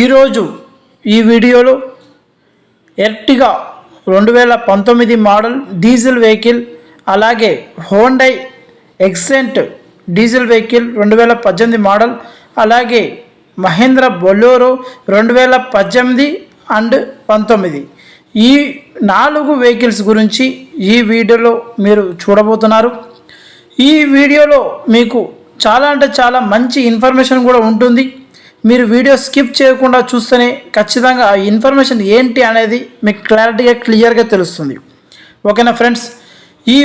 ఈరోజు ఈ వీడియోలో ఎర్టిగా రెండు వేల పంతొమ్మిది మోడల్ డీజిల్ వెహికల్ అలాగే హోండై ఎక్సెంట్ డీజిల్ వెహికల్ రెండు వేల పద్దెనిమిది మోడల్ అలాగే మహేంద్ర బొలోరో రెండు వేల పద్దెనిమిది అండ్ పంతొమ్మిది. ఈ నాలుగు వెహికల్స్ గురించి ఈ వీడియోలో మీరు చూడబోతున్నారు. ఈ వీడియోలో మీకు చాలా అంటే చాలా మంచి ఇన్ఫర్మేషన్ కూడా ఉంటుంది. మీరు వీడియో స్కిప్ చేయకుండా చూస్తేనే ఖచ్చితంగా ఆ ఇన్ఫర్మేషన్ ఏంటి అనేది మీకు క్లారిటీగా క్లియర్గా తెలుస్తుంది. ఓకేనా ఫ్రెండ్స్? ఈ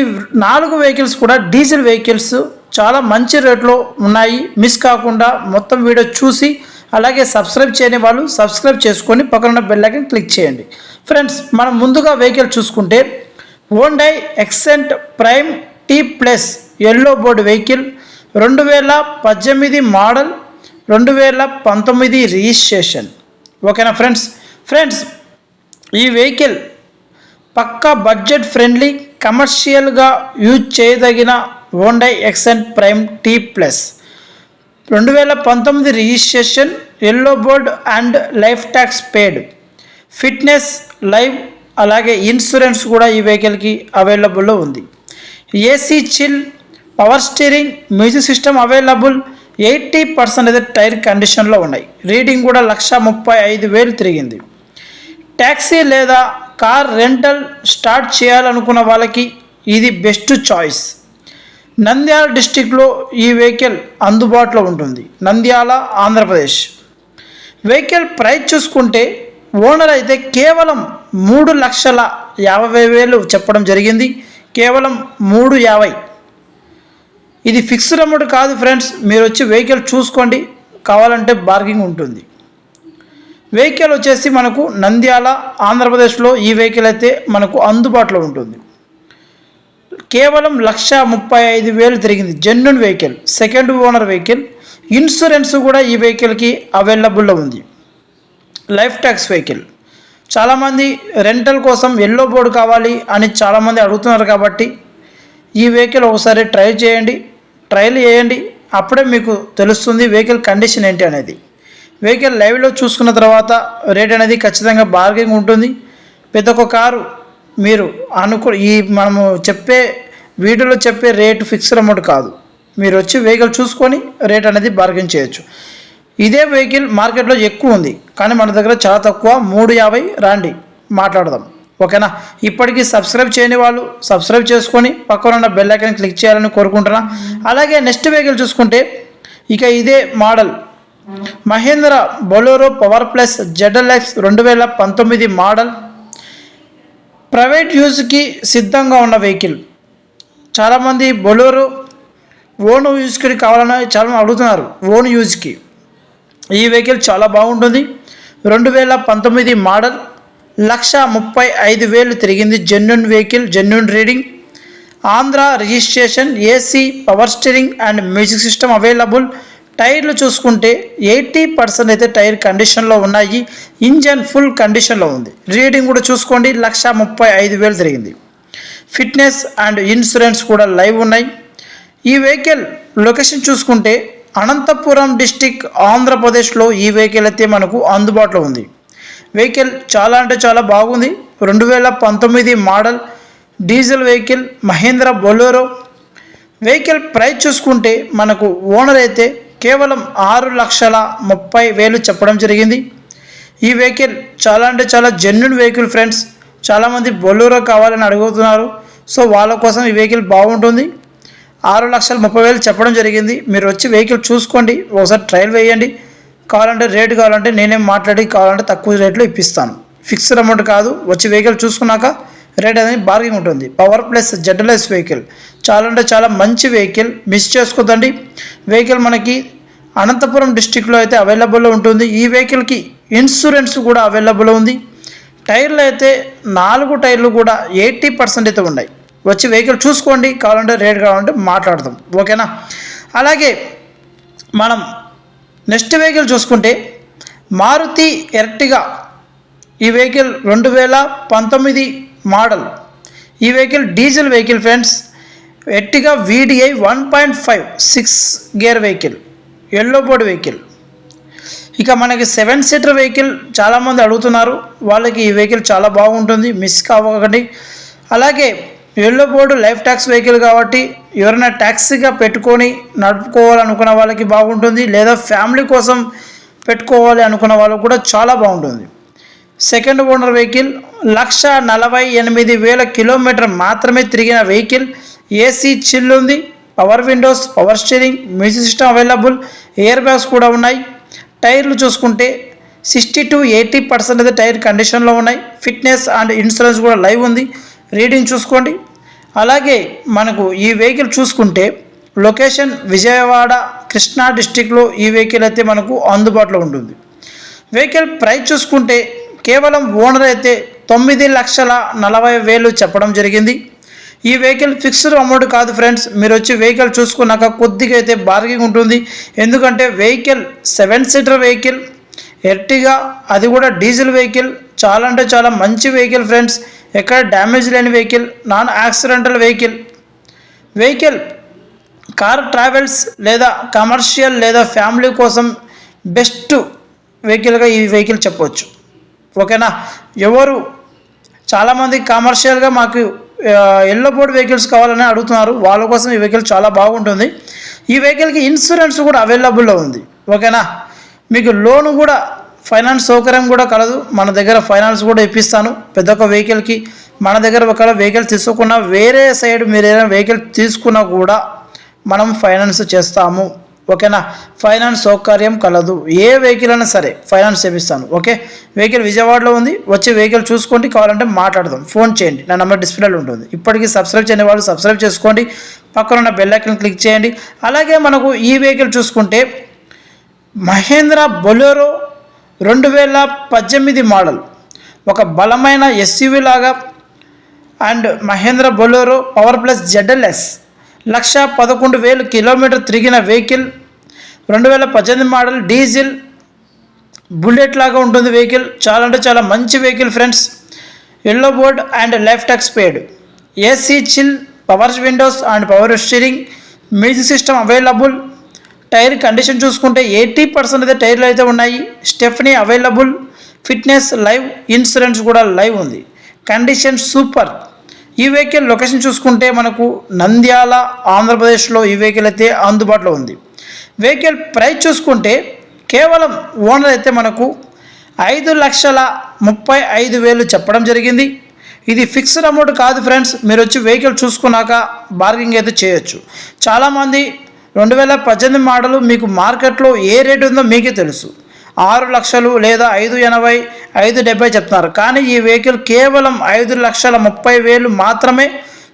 నాలుగు వెహికల్స్ కూడా డీజిల్ వెహికల్స్ చాలా మంచి రేట్లో ఉన్నాయి. మిస్ కాకుండా మొత్తం వీడియో చూసి అలాగే సబ్స్క్రైబ్ చేయని వాళ్ళు సబ్స్క్రైబ్ చేసుకొని పక్కన బెల్లైకన్ క్లిక్ చేయండి. ఫ్రెండ్స్ మనం ముందుగా వెహికల్ చూసుకుంటే Hyundai Xcent Prime T plus yellow board vehicle రెండు వేల పద్దెనిమిది మోడల్ రెండు వేల పంతొమ్మిది రిజిస్ట్రేషన్. ఓకేనా ఫ్రెండ్స్? ఫ్రెండ్స్ ఈ వెహికల్ పక్కా బడ్జెట్ ఫ్రెండ్లీ కమర్షియల్గా యూజ్ చేయదగిన Hyundai Xcent Prime T plus రెండు వేల పంతొమ్మిది registration yellow board and life tax paid fitness live అలాగే ఇన్సూరెన్స్ కూడా ఈ వెహికల్కి అవైలబుల్లో ఉంది. AC chill power steering music system available eighty percent tyre కండిషన్లో ఉన్నాయి. రీడింగ్ కూడా లక్ష ముప్పై ఐదు వేలు తిరిగింది. ట్యాక్సీ లేదా కార్ రెంటల్ స్టార్ట్ చేయాలనుకున్న వాళ్ళకి ఇది బెస్ట్ చాయిస్. నంద్యాల డిస్టిక్లో ఈ వెహికల్ అందుబాటులో ఉంటుంది. నంద్యాల ఆంధ్రప్రదేశ్. వెహికల్ ప్రైస్ చూసుకుంటే ఓనర్ అయితే కేవలం మూడు లక్షల యాభై వేలు చెప్పడం జరిగింది. కేవలం మూడు యాభై ఇది ఫిక్స్డ్ అమౌంట్ కాదు ఫ్రెండ్స్ మీరు వచ్చి వెహికల్ చూసుకోండి. కావాలంటే బార్గింగ్ ఉంటుంది. వెహికల్ వచ్చేసి మనకు నంద్యాల ఆంధ్రప్రదేశ్లో ఈ వెహికల్ అయితే మనకు అందుబాటులో ఉంటుంది. కేవలం లక్ష ముప్పై ఐదు వేలు తిరిగింది. Genuine vehicle second owner vehicle insurance కూడా ఈ వెహికల్కి అవైలబుల్లో ఉంది. లైఫ్ ట్యాక్స్ వెహికల్ చాలామంది రెంటల్ కోసం ఎల్లో బోర్డు కావాలి అని చాలామంది అడుగుతున్నారు కాబట్టి ఈ వెహికల్ ఒకసారి ట్రై చేయండి. ట్రయల్ చేయండి. అప్పుడే మీకు తెలుస్తుంది వెహికల్ కండిషన్ ఏంటి అనేది. వెహికల్ లైవ్లో చూసుకున్న తర్వాత రేట్ అనేది ఖచ్చితంగా బార్గెనింగ్ ఉంటుంది. ప్రతి ఒక్క కారు మీరు అనుకు ఈ మనము చెప్పే వీడియోలో చెప్పే రేటు ఫిక్స్డ్ అమౌంట్ కాదు. మీరు వచ్చి వెహికల్ చూసుకొని రేట్ అనేది బార్గెన్ చేయొచ్చు. ఇదే వెహికల్ మార్కెట్లో ఎక్కువ ఉంది. కానీ మన దగ్గర చాలా తక్కువ మూడు యాభై రాండి మాట్లాడదాం. ఓకేనా? ఇప్పటికీ సబ్స్క్రైబ్ చేయని వాళ్ళు సబ్స్క్రైబ్ చేసుకొని పక్కన ఉన్న బెల్ ఐకాన్ క్లిక్ చేయాలని కోరుకుంటున్నా. అలాగే నెక్స్ట్ వెహికల్ చూసుకుంటే ఇక ఇదే model Mahindra Bolero power plus ZLX రెండు వేల పంతొమ్మిది మోడల్ ప్రైవేట్ యూజ్కి సిద్ధంగా ఉన్న వెహికల్ చాలామంది బొలోరో ఓన్ యూజ్కి కావాలని చాలామంది అడుగుతున్నారు ఓన్ యూజ్కి ఈ వెహికల్ చాలా బాగుంటుంది. రెండు వేల పంతొమ్మిది మోడల్ లక్ష ముప్పై ఐదు వేలు తిరిగింది genuine vehicle genuine reading. Andhra registration AC power steering and music system available. టైర్లు చూసుకుంటే ఎయిటీ పర్సెంట్ అయితే టైర్ కండిషన్లో ఉన్నాయి. ఇంజన్ ఫుల్ కండిషన్లో ఉంది. రీడింగ్ కూడా చూసుకోండి లక్ష ముప్పై ఐదు వేలు తిరిగింది. ఫిట్నెస్ అండ్ ఇన్సూరెన్స్ కూడా లైవ్ ఉన్నాయి. ఈ వెహికల్ లొకేషన్ చూసుకుంటే అనంతపురం డిస్టిక్ ఆంధ్రప్రదేశ్లో ఈ వెహికల్ అయితే మనకు అందుబాటులో ఉంది. వెహికల్ చాలా అంటే చాలా బాగుంది. రెండు వేల పంతొమ్మిది model diesel vehicle Mahindra Bolero. Vehicle price చూసుకుంటే మనకు ఓనర్ అయితే కేవలం ఆరు లక్షల ముప్పై వేలు చెప్పడం జరిగింది. ఈ వెహికల్ చాలా అంటే చాలా జెన్యున్ వెహికల్ ఫ్రెండ్స్. చాలామంది బొలూరో కావాలని అడుగుతున్నారు. సో వాళ్ళ కోసం ఈ వెహికల్ బాగుంటుంది. ఆరు లక్షల ముప్పై వేలు చెప్పడం జరిగింది. మీరు వచ్చి వెహికల్ చూసుకోండి. ఒకసారి ట్రయల్ వేయండి. కావాలంటే రేటు కావాలంటే నేనేం మాట్లాడి కావాలంటే తక్కువ రేట్లో ఇప్పిస్తాను. ఫిక్స్డ్ అమౌంట్ కాదు వచ్చి వెహికల్ చూసుకున్నాక రేట్ అనేది బార్గింగ్ ఉంటుంది. పవర్ ప్లస్ జెడ్లెస్ వెహికల్ చాలా అంటే చాలా మంచి వెహికల్ మిస్ చేసుకోదండి వెహికల్ మనకి అనంతపురం డిస్టిక్లో అయితే అవైలబుల్లో ఉంటుంది. ఈ వెహికల్కి ఇన్సూరెన్స్ కూడా అవైలబుల్ ఉంది. టైర్లు అయితే నాలుగు టైర్లు కూడా ఎయిటీ పర్సెంట్ అయితే ఉన్నాయి. వచ్చి వెహికల్ చూసుకోండి. కావాలంటే రేట్ కావాలంటే మాట్లాడదాం. ఓకేనా అలాగే మనం నెక్స్ట్ వెహికల్ చూసుకుంటే మారుతి ఎర్టిగా ఈ వెహికల్ రెండు వేల పంతొమ్మిది మోడల్. ఈ vehicle diesel vehicle friends Ertiga VDI one point five six gear vehicle yellow board vehicle. ఇక మనకి సెవెన్ సీటర్ వెహికల్ చాలామంది అడుగుతున్నారు వాళ్ళకి ఈ వెహికల్ చాలా బాగుంటుంది మిస్ కావకండి. అలాగే yellow board life tax vehicle కాబట్టి ఎవరైనా ట్యాక్సీగా పెట్టుకొని నడుపుకోవాలనుకున్న వాళ్ళకి బాగుంటుంది లేదా ఫ్యామిలీ కోసం పెట్టుకోవాలి అనుకున్న వాళ్ళకు కూడా చాలా బాగుంటుంది. సెకండ్ ఓనర్ వెహికల్ లక్ష నలభై ఎనిమిది వేల కిలోమీటర్ మాత్రమే తిరిగిన వెహికల్ ఏసీ చిల్ ఉంది power windows power steering music system available air bags కూడా ఉన్నాయి. టైర్లు చూసుకుంటే సిక్స్టీ టు ఎయిటీ పర్సెంట్ అయితే టైర్ కండిషన్లో ఉన్నాయి. ఫిట్నెస్ అండ్ ఇన్సూరెన్స్ కూడా లైవ్ ఉంది. రీడింగ్ చూసుకోండి. అలాగే మనకు ఈ వెహికల్ చూసుకుంటే లొకేషన్ విజయవాడ కృష్ణా డిస్టిక్లో ఈ వెహికల్ అయితే మనకు అందుబాటులో ఉంటుంది. వెహికల్ ప్రైస్ చూసుకుంటే కేవలం ఓనర్ అయితే తొమ్మిది లక్షల నలభై వేలు చెప్పడం జరిగింది. ఈ వెహికల్ ఫిక్స్డ్ అమౌంట్ కాదు ఫ్రెండ్స్. మీరు వచ్చి వెహికల్ చూసుకున్నాక కొద్దిగా అయితే బార్గింగ్ ఉంటుంది. ఎందుకంటే vehicle seven seater vehicle Ertiga అది కూడా డీజిల్ వెహికల్. చాలా అంటే చాలా మంచి వెహికల్ ఫ్రెండ్స్. ఎక్కడ డ్యామేజ్ లేని vehicle non accidental vehicle. Vehicle car travels లేదా కమర్షియల్ లేదా ఫ్యామిలీ కోసం బెస్ట్ వెహికల్గా ఈ వెహికల్ చెప్పవచ్చు. ఓకేనా? ఎవరు? చాలామంది కమర్షియల్గా మాకు ఎల్లో బోర్డ్ వెహికల్స్ కావాలని అడుగుతున్నారు. వాళ్ళ కోసం ఈ వెహికల్ చాలా బాగుంటుంది. ఈ వెహికల్కి ఇన్సూరెన్స్ కూడా అవైలబుల్లో ఉంది. ఓకేనా? మీకు లోన్ కూడా ఫైనాన్స్ సౌకర్యం కూడా కలదు. మన దగ్గర ఫైనాన్స్ కూడా ఇప్పిస్తాను. పెద్ద ఒక వెహికల్కి మన దగ్గర ఒకవేళ వెహికల్ తీసుకున్నా వేరే సైడ్ మీరు ఏదైనా వెహికల్ తీసుకున్నా కూడా మనం ఫైనాన్స్ చేస్తాము. ఓకేనా? ఫైనాన్స్ సౌకర్యం కలదు. ఏ వెహికల్ అయినా సరే ఫైనాన్స్ చేపిస్తాను. ఓకే? వెహికల్ విజయవాడలో ఉంది. వచ్చే వెహికల్ చూసుకోండి. కావాలంటే మాట్లాడదాం. ఫోన్ చేయండి. నా నెంబర్ డిస్ప్లేలో ఉంటుంది. ఇప్పటికీ సబ్స్క్రైబ్ చేయని వాళ్ళు సబ్స్క్రైబ్ చేసుకోండి. పక్కన ఉన్న బెల్ ఐకన్ క్లిక్ చేయండి. అలాగే మనకు ఈ వెహికల్ చూసుకుంటే మహేంద్ర బొలెరో రెండు వేల పద్దెనిమిది మోడల్. ఒక బలమైన ఎస్యూవి లాగా and Mahindra Bolero power plus ZLS లక్ష పదకొండు వేలు కిలోమీటర్ తిరిగిన వెహికల్. రెండు వేల పద్దెనిమిది మోడల్ డీజిల్. బుల్లెట్ లాగా ఉంటుంది వెహికల్. చాలా అంటే చాలా మంచి vehicle friends. Yellow board and left expired AC chill power windows and power steering. Music system available. Tyre condition చూసుకుంటే ఎయిటీ పర్సెంట్ అయితే టైర్లు అయితే ఉన్నాయి. Stepney available fitness live insurance కూడా లైవ్ ఉంది. Condition super. ఈ వెహికల్ లొకేషన్ చూసుకుంటే మనకు నంద్యాల ఆంధ్రప్రదేశ్లో ఈ వెహికల్ అయితే అందుబాటులో ఉంది. వెహికల్ ప్రైస్ చూసుకుంటే కేవలం ఓనర్ అయితే మనకు ఐదు లక్షల ముప్పై ఐదు వేలు చెప్పడం జరిగింది. ఇది ఫిక్స్డ్ అమౌంట్ కాదు ఫ్రెండ్స్. మీరు వచ్చి వెహికల్ చూసుకున్నాక బార్గింగ్ అయితే చేయొచ్చు. చాలామంది రెండు వేల పద్దెనిమిది మోడలు మీకు మార్కెట్లో ఏ రేటు ఉందో మీకే తెలుసు. ఆరు లక్షలు లేదా ఐదు ఎనభై ఐదు డెబ్బై చెప్తున్నారు. కానీ ఈ వెహికల్ కేవలం ఐదు లక్షల ముప్పై వేలు మాత్రమే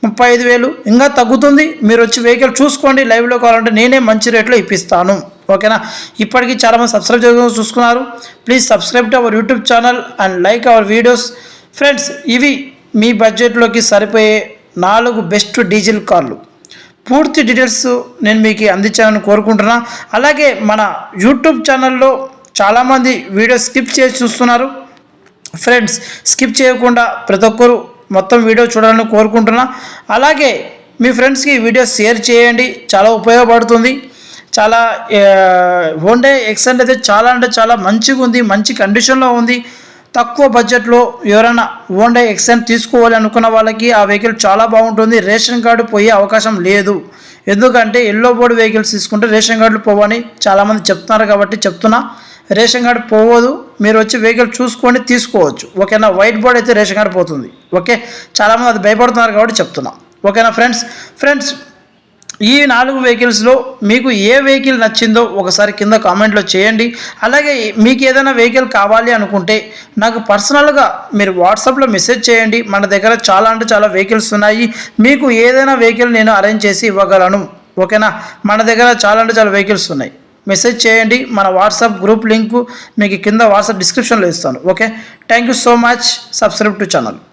ముప్పై ఐదు వేలు ఇంకా తగ్గుతుంది. మీరు వచ్చి వెహికల్ చూసుకోండి లైవ్లో కావాలంటే నేనే మంచి రేట్లో ఇప్పిస్తాను. ఓకేనా? ఇప్పటికీ చాలామంది సబ్స్క్రైబ్ చేసుకుని చూసుకున్నారు. Please subscribe to our YouTube channel and like our videos. Friends ఇవి మీ బడ్జెట్లోకి సరిపోయే నాలుగు బెస్ట్ డీజిల్ కార్లు. పూర్తి డీటెయిల్స్ నేను మీకు అందించాలని కోరుకుంటున్నా. అలాగే మన యూట్యూబ్ ఛానల్లో చాలామంది వీడియో స్కిప్ చేసి చూస్తున్నారు. ఫ్రెండ్స్ స్కిప్ చేయకుండా ప్రతి ఒక్కరు మొత్తం వీడియో చూడాలని కోరుకుంటున్నా. అలాగే మీ ఫ్రెండ్స్కి వీడియో షేర్ చేయండి. చాలా ఉపయోగపడుతుంది. చాలా హోండే ఎక్సెంట్ అయితే చాలా అంటే చాలా మంచిగా ఉంది మంచి కండిషన్లో ఉంది. తక్కువ బడ్జెట్లో ఎవరైనా హోండా ఎక్సెంట్ తీసుకోవాలి అనుకున్న వాళ్ళకి ఆ వెహికల్ చాలా బాగుంటుంది. రేషన్ కార్డు పోయే అవకాశం లేదు. ఎందుకంటే ఎల్లో బోర్డు వెహికల్స్ తీసుకుంటే రేషన్ కార్డులు పోవని చాలామంది చెప్తున్నారు కాబట్టి చెప్తున్నా. రేషన్ కార్డు పోవదు. మీరు వచ్చి వెహికల్ చూసుకొని తీసుకోవచ్చు. ఓకేనా? వైట్ బోర్డ్ అయితే రేషన్ కార్డు పోతుంది. ఓకే? చాలామంది అది భయపడుతున్నారు కాబట్టి చెప్తున్నా. ఓకేనా ఫ్రెండ్స్? ఫ్రెండ్స్ ఈ నాలుగు వెహికల్స్లో మీకు ఏ వెహికల్ నచ్చిందో ఒకసారి కింద కామెంట్లో చేయండి. అలాగే మీకు ఏదైనా వెహికల్ కావాలి అనుకుంటే నాకు పర్సనల్గా మీరు వాట్సాప్లో మెసేజ్ చేయండి. మన దగ్గర చాలా అంటే చాలా వెహికల్స్ ఉన్నాయి. మీకు ఏదైనా వెహికల్ నేను అరేంజ్ చేసి ఇవ్వగలను. ఓకేనా? మన దగ్గర చాలా అంటే చాలా వెహికల్స్ ఉన్నాయి. మెసేజ్ చేయండి. మన వాట్సాప్ గ్రూప్ లింకు మీకు కింద వాట్సాప్ డిస్క్రిప్షన్లో ఇస్తాను. Okay? Thank you so much subscribe to channel